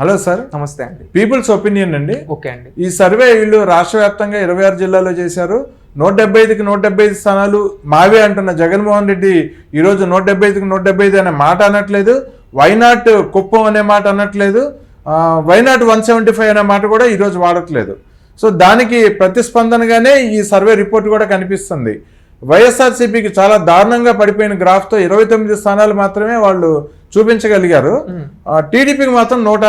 Hello sir. నమస్తే అండి. Peoples opinion అండి. ఓకే అండి. ఈ సర్వే వీళ్ళు రాష్ట్ర వ్యాప్తంగా ఇరవై ఆరు జిల్లాల్లో చేశారు. నూట డెబ్బై ఐదుకి నూట డెబ్బై ఐదు స్థానాలు మావే అంటున్న జగన్మోహన్ రెడ్డి ఈరోజు నూట డెబ్బై ఐదుకి నూట డెబ్బై ఐదు అనే మాట అనట్లేదు. వైనాట్ కుప్పం అనే మాట అనట్లేదు. వైనాట్ వన్ సెవెంటీ ఫైవ్ అనే మాట కూడా ఈరోజు వాడట్లేదు. సో దానికి ప్రతిస్పందనగానే ఈ సర్వే రిపోర్ట్ కూడా కనిపిస్తుంది. వైఎస్ఆర్సీపీకి చాలా దారుణంగా పడిపోయిన గ్రాఫ్తో ఇరవై తొమ్మిది స్థానాలు మాత్రమే వాళ్ళు చూపించగలిగారు. టీడీపీకి మాత్రం నూట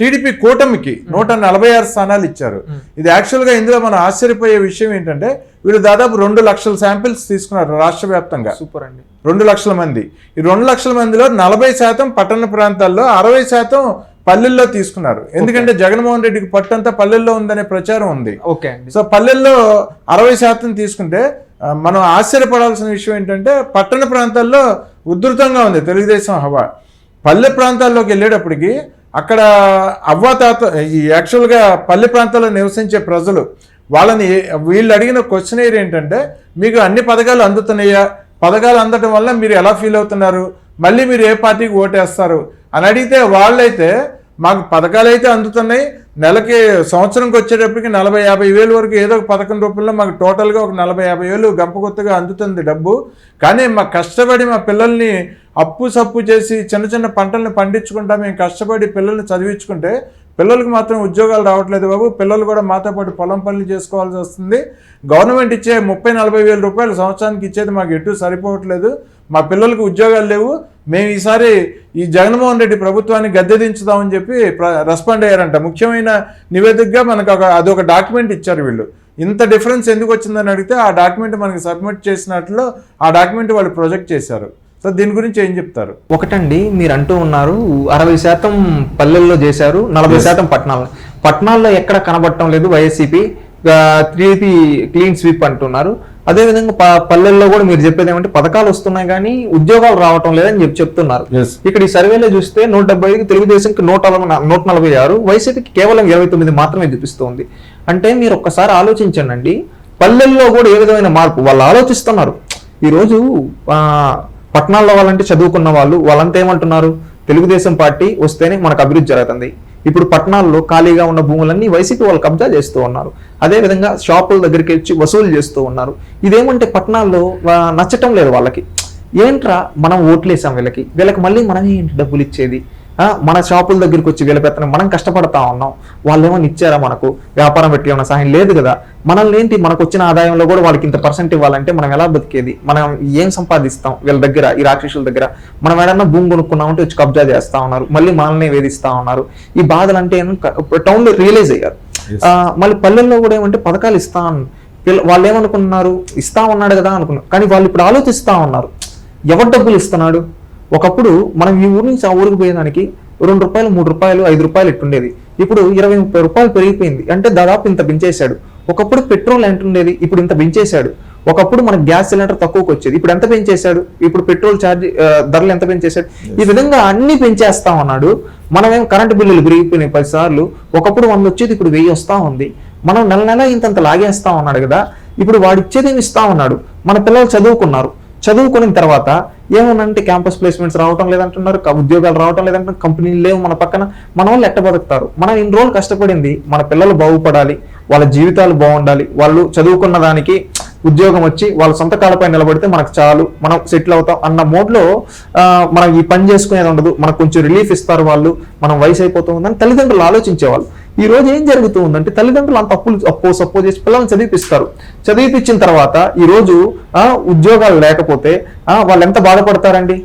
టీడీపీ కూటమికి నూట నలభై ఆరు స్థానాలు ఇచ్చారు. ఇది యాక్చువల్గా ఇందులో మనం ఆశ్చర్యపోయే విషయం ఏంటంటే వీళ్ళు దాదాపు రెండు లక్షల శాంపిల్స్ తీసుకున్నారు రాష్ట్ర వ్యాప్తంగా. సూపర్ అండి. రెండు లక్షల మంది. ఈ రెండు లక్షల మందిలో నలభై శాతం పట్టణ ప్రాంతాల్లో అరవై శాతం పల్లెల్లో తీసుకున్నారు. ఎందుకంటే జగన్మోహన్ రెడ్డికి పట్టంతా పల్లెల్లో ఉందనే ప్రచారం ఉంది. ఓకే సో పల్లెల్లో అరవై శాతం తీసుకుంటే మనం ఆశ్చర్యపడాల్సిన విషయం ఏంటంటే పట్టణ ప్రాంతాల్లో ఉధృతంగా ఉంది. తెలుగుదేశం హవా. పల్లె ప్రాంతాల్లోకి వెళ్ళేటప్పటికి అక్కడ అవ్వాతాత ఈ యాక్చువల్గా పల్లె ప్రాంతాల్లో నివసించే ప్రజలు వాళ్ళని వీళ్ళు అడిగిన క్వశ్చన్ ఏంటంటే మీకు అన్ని పథకాలు అందుతున్నాయా? పథకాలు అందటం వల్ల మీరు ఎలా ఫీల్ అవుతున్నారు? మళ్ళీ మీరు ఏ పార్టీకి ఓటేస్తారు? అని అడిగితే వాళ్ళైతే మాకు పథకాలు అయితే అందుతున్నాయి. నెలకి సంవత్సరంకి వచ్చేటప్పటికి నలభై యాభై వేలు వరకు ఏదో ఒక పథకం రూపంలో మాకు టోటల్గా ఒక నలభై యాభై వేలు గంప కొత్తగా అందుతుంది డబ్బు. కానీ మా కష్టపడి మా పిల్లల్ని అప్పు సప్పు చేసి చిన్న చిన్న పంటలను పండించుకుంటా మేము కష్టపడి పిల్లల్ని చదివించుకుంటే పిల్లలకు మాత్రం ఉద్యోగాలు రావట్లేదు బాబు. పిల్లలు కూడా మాతో పాటు పొలం పనులు చేసుకోవాల్సి వస్తుంది. గవర్నమెంట్ ఇచ్చే ముప్పై నలభై వేల రూపాయలు సంవత్సరానికి ఇచ్చేది మాకు ఎటు సరిపోవట్లేదు. మా పిల్లలకు ఉద్యోగాలు లేవు. మేము ఈసారి ఈ జగన్మోహన్ రెడ్డి ప్రభుత్వాన్ని గద్దె దించుదామని చెప్పి రెస్పాండ్ అయ్యారంట. ముఖ్యమైన నివేదికగా మనకు ఒక అదొక డాక్యుమెంట్ ఇచ్చారు వీళ్ళు. ఇంత డిఫరెన్స్ ఎందుకు వచ్చిందని అడిగితే ఆ డాక్యుమెంట్ మనకి సబ్మిట్ చేసినట్లు ఆ డాక్యుమెంట్ వాళ్ళు ప్రొజెక్ట్ చేశారు. సో దీని గురించి ఏం చెప్తారు? ఒకటండి మీరు అంటూ ఉన్నారు అరవై శాతం పల్లెల్లో చేశారు నలభై శాతం పట్టణాల్లో పట్టణాల్లో ఎక్కడ కనబడటం లేదు వైఎస్సీపీ త్రీపీ క్లీన్ స్వీప్ అంటున్నారు. అదేవిధంగా ప పల్లెల్లో కూడా మీరు చెప్పేది ఏమంటే పథకాలు వస్తున్నాయి కానీ ఉద్యోగాలు రావటం లేదని చెప్పి చెప్తున్నారు. ఇక్కడ ఈ సర్వేలో చూస్తే నూట డెబ్బై ఐదు తెలుగుదేశంకి నూట నూట నలభై ఆరు వైసీపీకి కేవలం ఇరవై తొమ్మిది మాత్రమే చూపిస్తోంది. అంటే మీరు ఒక్కసారి ఆలోచించండి అండి పల్లెల్లో కూడా ఏ విధమైన మార్పు? వాళ్ళు ఆలోచిస్తున్నారు. ఈరోజు ఆ, పట్టణాల్లో వాళ్ళంటే చదువుకున్న వాళ్ళు వాళ్ళంతా ఏమంటున్నారు? తెలుగుదేశం పార్టీ వస్తేనే మనకు అభివృద్ధి జరుగుతుంది. ఇప్పుడు పట్టణాల్లో ఖాళీగా ఉన్న భూములన్నీ వైసీపీ వాళ్ళు కబ్జా చేస్తూ ఉన్నారు. అదేవిధంగా షాపుల దగ్గరికి వచ్చి వసూలు చేస్తూ ఉన్నారు. ఇదేమంటే పట్టణాల్లో నచ్చటం లేదు వాళ్ళకి. ఏంట్రా మనం ఓట్లేసాం వీళ్ళకి. వీళ్ళకి మళ్ళీ మనమే ఏంటి డబ్బులు ఇచ్చేది? మన షాపుల దగ్గరికి వచ్చి వీళ్ళ పెత్తనం మనం కష్టపడతా ఉన్నాం. వాళ్ళు ఏమైనా ఇచ్చారా మనకు? వ్యాపారం పెట్టి ఏమైనా సహాయం లేదు కదా? మనల్ని ఏంటి? మనకు వచ్చిన ఆదాయంలో కూడా వాళ్ళకి ఇంత పర్సెంట్ ఇవ్వాలంటే మనం ఎలా బతికేది? మనం ఏం సంపాదిస్తాం వీళ్ళ దగ్గర ఈ రాక్షసుల దగ్గర? మనం ఏదన్నా భూమి కొనుక్కున్నామంటే వచ్చి కబ్జా చేస్తా ఉన్నారు. మళ్ళీ మనల్ని వేధిస్తా ఉన్నారు. ఈ బాధలు అంటే టౌన్లో రియలైజ్ అయ్యారు. ఆ, మళ్ళీ పల్లెల్లో కూడా ఏమంటే పథకాలు ఇస్తా వాళ్ళు ఏమనుకున్నారు ఇస్తా ఉన్నాడు కదా అనుకున్నారు. కానీ వాళ్ళు ఇప్పుడు ఆలోచిస్తా ఉన్నారు. ఎవరు డబ్బులు ఇస్తున్నాడు? ఒకప్పుడు మనం ఈ ఊరు నుంచి ఆ ఊరికి పోయేదానికి రెండు రూపాయలు మూడు రూపాయలు ఐదు రూపాయలు ఇట్టుండేది. ఇప్పుడు ఇరవై ముప్పై రూపాయలు పెరిగిపోయింది. అంటే దాదాపు ఇంత పెంచేశాడు ఒకప్పుడు పెట్రోల్ ఎంత ఉండేది? ఇప్పుడు ఇంత పెంచేశాడు ఒకప్పుడు మనకు గ్యాస్ సిలిండర్ తక్కువకి వచ్చేది. ఇప్పుడు ఎంత పెంచేశాడు? ఇప్పుడు పెట్రోల్ ఛార్జ్ ధరలు ఎంత పెంచేశాడు? ఈ విధంగా అన్ని పెంచేస్తా ఉన్నాడు. మనమేం కరెంటు బిల్లులు పెరిగిపోయినాయి పది సార్లు ఒకప్పుడు వంద వచ్చేది ఇప్పుడు వెయ్యి వస్తా ఉంది. మనం నెల నెల ఇంతంత లాగేస్తా ఉన్నాడు కదా. ఇప్పుడు వాడు ఇచ్చేది ఇస్తా ఉన్నాడు. మన పిల్లలు చదువుకున్నారు. చదువుకున్న తర్వాత ఏమనంటే క్యాంపస్ ప్లేస్మెంట్స్ రావటం లేదంటున్నారు ఉద్యోగాలు రావటం లేదంటున్నారు కంపెనీలు లేవు మన పక్కన. మన వాళ్ళు ఎట్ట బతుకుతారు? మనం ఇన్ని రోజులు కష్టపడింది మన పిల్లలు బాగుపడాలి వాళ్ళ జీవితాలు బాగుండాలి వాళ్ళు చదువుకున్న దానికి ఉద్యోగం వచ్చి వాళ్ళ సొంత కాళ్ళపై నిలబడితే మనకు చాలు మనం సెటిల్ అవుతాం అన్న మోడ్లో మనం ఈ పని చేసుకునేది ఉండదు. మనకు కొంచెం రిలీఫ్ ఇస్తారు వాళ్ళు. మనం వయసు అయిపోతుందని తల్లిదండ్రులు ఆలోచించేవాళ్ళు. ఈ రోజు ఏం జరుగుతూ ఉందంటే తల్లిదండ్రులు అంత అప్పులు అప్పు సపోజ్ చేసి పిల్లల్ని చదివిపిస్తారు. చదివిపించిన తర్వాత ఈ రోజు ఉద్యోగాలు లేకపోతే వాళ్ళు ఎంత బాధపడతారండి?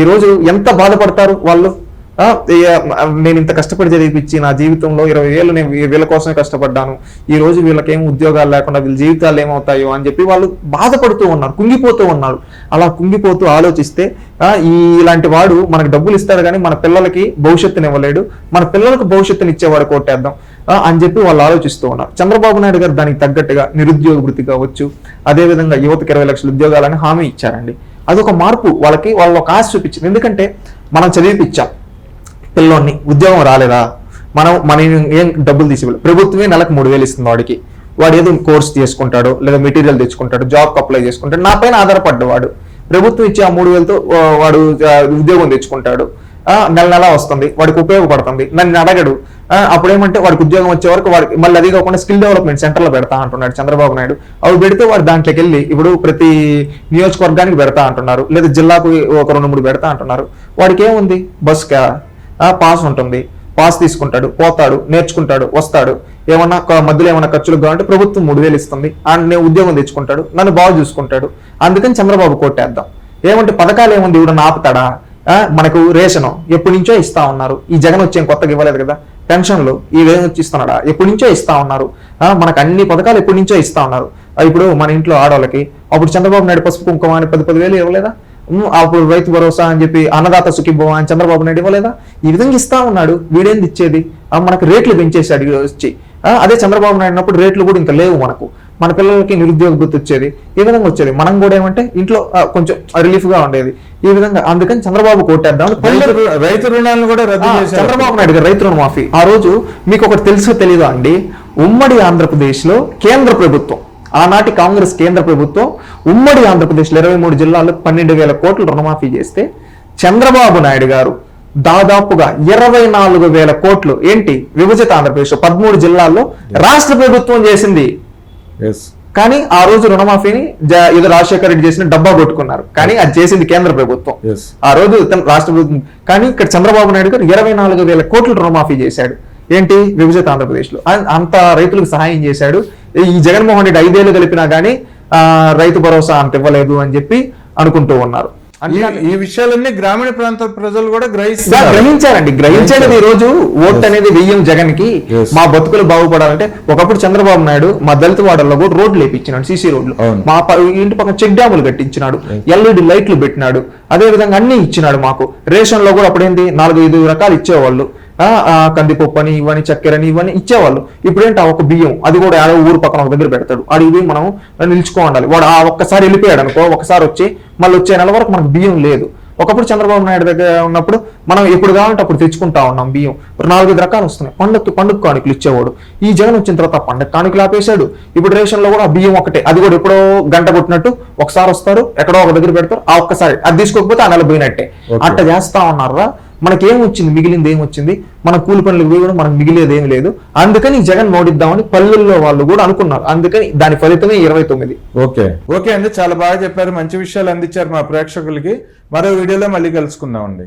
ఈ రోజు ఎంత బాధపడతారు వాళ్ళు? నేను ఇంత కష్టపడి చదివిపించి నా జీవితంలో ఇరవై ఏళ్ళు నేను వీళ్ళ కోసమే కష్టపడ్డాను. ఈ రోజు వీళ్ళకేం ఉద్యోగాలు లేకుండా వీళ్ళ జీవితాలు ఏమవుతాయో అని చెప్పి వాళ్ళు బాధపడుతూ ఉన్నారు కుంగిపోతూ ఉన్నారు. అలా కుంగిపోతూ ఆలోచిస్తే ఈ ఇలాంటి వాడు మనకు డబ్బులు ఇస్తాడు కానీ మన పిల్లలకి భవిష్యత్తుని ఇవ్వలేడు మన పిల్లలకు భవిష్యత్తుని ఇచ్చేవాడు కొట్టేద్దాం అని చెప్పి వాళ్ళు ఆలోచిస్తూ ఉన్నారు. చంద్రబాబు నాయుడు గారు దానికి తగ్గట్టుగా నిరుద్యోగ వృత్తి కావచ్చు అదేవిధంగా యువతకి ఇరవై లక్షల ఉద్యోగాలని హామీ ఇచ్చారండి. అదొక మార్పు వాళ్ళకి వాళ్ళు ఒక ఆశ చూపించింది. ఎందుకంటే మనం చదివిపించాం. పిల్లోని ఉద్యోగం రాలేదా? మనం మన ఏం డబ్బులు తీసి ప్రభుత్వమే నెలకు మూడు వేలు ఇస్తుంది వాడికి. వాడు ఏదో కోర్స్ చేసుకుంటాడు లేదా మెటీరియల్ తెచ్చుకుంటాడు జాబ్కి అప్లై చేసుకుంటాడు. నా పైన ఆధారపడ్డవాడు ప్రభుత్వం ఇచ్చే ఆ మూడు వేలతో వాడు ఉద్యోగం తెచ్చుకుంటాడు. నెల నెల వస్తుంది వాడికి ఉపయోగపడుతుంది. నన్ను అడగడు. అప్పుడు అప్పుడేమంటే వాడికి ఉద్యోగం వచ్చే వరకు వాడికి మళ్ళీ అది కాకుండా స్కిల్ డెవలప్మెంట్ సెంటర్లో పెడతా అంటున్నాడు చంద్రబాబు నాయుడు. అవి పెడితే వాడు దాంట్లోకి వెళ్ళి ఇప్పుడు ప్రతి నియోజకవర్గానికి పెడతా అంటున్నారు. లేదా జిల్లాకు ఒక రెండు మూడు పెడతా అంటున్నారు. వాడికి ఏముంది? బస్ పాస్ ఉంటుంది. పాస్ తీసుకుంటాడు పోతాడు నేర్చుకుంటాడు వస్తాడు. ఏమన్నా మధ్యలో ఏమైనా ఖర్చులు కావాలంటే ప్రభుత్వం మూడు వేలు ఇస్తుంది. అండ్ నేను ఉద్యోగం తెచ్చుకుంటాడు నన్ను బాగా చూసుకుంటాడు. అందుకని చంద్రబాబు కొట్టేద్దాం. ఏమంటే పథకాలు ఏముంది? ఇవి ఆపుతాడా మనకు రేషను ఎప్పటి నుంచో ఇస్తా ఉన్నారు. ఈ జగన్ వచ్చేం కొత్తగా ఇవ్వలేదు కదా? పెన్షన్లు ఈ వేలు వచ్చి ఇస్తున్నాడా? ఎప్పటి నుంచో ఇస్తా ఉన్నారు. మనకు అన్ని పథకాలు ఎప్పటి నుంచో ఇస్తా ఉన్నారు. ఇప్పుడు మన ఇంట్లో ఆడవాళ్ళకి అప్పుడు చంద్రబాబు నాయుడు పసుపు కుంకుమ అని పది పదివేలు ఇవ్వలేదా? అప్పుడు రైతు భరోసా అని చెప్పి అన్నదాత సుఖీభవ అని చంద్రబాబు నాయుడు ఇవ్వలేదా? ఈ విధంగా ఇస్తా ఉన్నాడు. వీడేంది ఇచ్చేది? మనకు రేట్లు పెంచేశాడు ఈ వచ్చి. అదే చంద్రబాబు నాయుడు ఉన్నప్పుడు రేట్లు కూడా ఇంకా లేవు మనకు. మన పిల్లలకి నిరుద్యోగ బుద్ధి వచ్చేది. ఈ విధంగా వచ్చేది. మనం కూడా ఏమంటే ఇంట్లో కొంచెం రిలీఫ్గా ఉండేది. ఈ విధంగా అందుకని చంద్రబాబు కొట్టేద్దాం. రైతు రుణాలను కూడా చంద్రబాబు నాయుడు గారు రైతు రుణమాఫీ. ఆ రోజు మీకు ఒకటి తెలుసో తెలీదా అండి? ఉమ్మడి ఆంధ్రప్రదేశ్లో కేంద్ర ప్రభుత్వం ఆనాటి కాంగ్రెస్ కేంద్ర ప్రభుత్వం ఉమ్మడి ఆంధ్రప్రదేశ్లో ఇరవై మూడు జిల్లాల్లో పన్నెండు వేల కోట్లు రుణమాఫీ చేస్తే చంద్రబాబు నాయుడు గారు దాదాపుగా ఇరవై నాలుగు వేల కోట్లు ఏంటి? విభజిత ఆంధ్రప్రదేశ్ పదమూడు జిల్లాల్లో రాష్ట్ర ప్రభుత్వం చేసింది. కానీ ఆ రోజు రుణమాఫీని ఏదో రాజశేఖర రెడ్డి చేసిన డబ్బా కొట్టుకున్నారు. కానీ అది చేసింది కేంద్ర ప్రభుత్వం. ఆ రోజు తన రాష్ట్ర ప్రభుత్వం కానీ ఇక్కడ చంద్రబాబు నాయుడు గారు ఇరవై నాలుగు వేల కోట్ల రుణమాఫీ చేశాడు. ఏంటి? విభజిత ఆంధ్రప్రదేశ్లో అంత రైతులకు సహాయం చేశాడు. ఈ జగన్మోహన్ రెడ్డి ఐదేళ్ళు కలిపినా గానీ ఆ, రైతు భరోసా అంత ఇవ్వలేదు అని చెప్పి అనుకుంటూ ఉన్నారు. ఈ- విషయాలన్నీ గ్రామీణ ప్రాంత ప్రజలు కూడా ఇలా గ్రహిస్తున్నారు గ్రహించారండి. గ్రహించేది ఈ రోజు ఓట్ అనేది వెయ్యం జగన్కి. మా బతుకులు బాగుపడాలంటే ఒకప్పుడు చంద్రబాబు నాయుడు మా దళిత వాడల్లో కూడా రోడ్లు వేపించినాడు సీసీ రోడ్లు. మా ఇంటి పక్కన చెక్ డ్యాములు కట్టించినాడు ఎల్ఈడి లైట్లు పెట్టినాడు అదే విధంగా అన్ని ఇచ్చినాడు మాకు. రేషన్లో కూడా అప్పుడేంది నాలుగు ఐదు రకాలు ఇచ్చేవాళ్ళు. కందిపప్పు అని ఇవని చక్కెరని ఇవన్నీ ఇచ్చేవాళ్ళు. ఇప్పుడేంటి ఆ ఒక బియ్యం అది కూడా యాదో ఊరు పక్కన ఒక దగ్గర పెడతాడు. అడిగి మనం నిలుచుకో ఉండాలి వాడు ఆ ఒక్కసారి వెళ్ళిపోయాడు అనుకో ఒకసారి వచ్చి మళ్ళీ వచ్చే నెల వరకు మనకు బియ్యం లేదు. ఒకప్పుడు చంద్రబాబు నాయుడు దగ్గర ఉన్నప్పుడు మనం ఎప్పుడు కావాలంటే అప్పుడు తెచ్చుకుంటా ఉన్నాం బియ్యం. నాలుగైదు రకాలు వస్తున్నాయి. పండుగ పండుగ కానుకలు ఇచ్చేవాడు. ఈ జగన్ వచ్చిన తర్వాత పండుగ కానుకలు ఆపేశాడు. ఇప్పుడు రేషన్లో కూడా బియ్యం ఒకటే. అది కూడా ఎప్పుడో గంట కొట్టినట్టు ఒకసారి వస్తారు ఎక్కడో ఒక దగ్గర పెడతారు. ఆ ఒక్కసారి. అది తీసుకోకపోతే ఆ నెల పోయినట్టే. అట్ట చేస్తా ఉన్నారా మనకేం వచ్చింది మిగిలింది ఏం వచ్చింది మన కూలి పనులకు పోయి కూడా మనకు మిగిలేది ఏం లేదు. అందుకని జగన్ ఓడిద్దామని పల్లెల్లో వాళ్ళు కూడా అనుకున్నారు. అందుకని దాని ఫలితమే ఇరవై తొమ్మిది. ఓకే. ఓకే అండి. చాలా బాగా చెప్పారు. మంచి విషయాలు అందించారు మా ప్రేక్షకులకి. మరో వీడియోలో మళ్ళీ కలుసుకుందాం అండి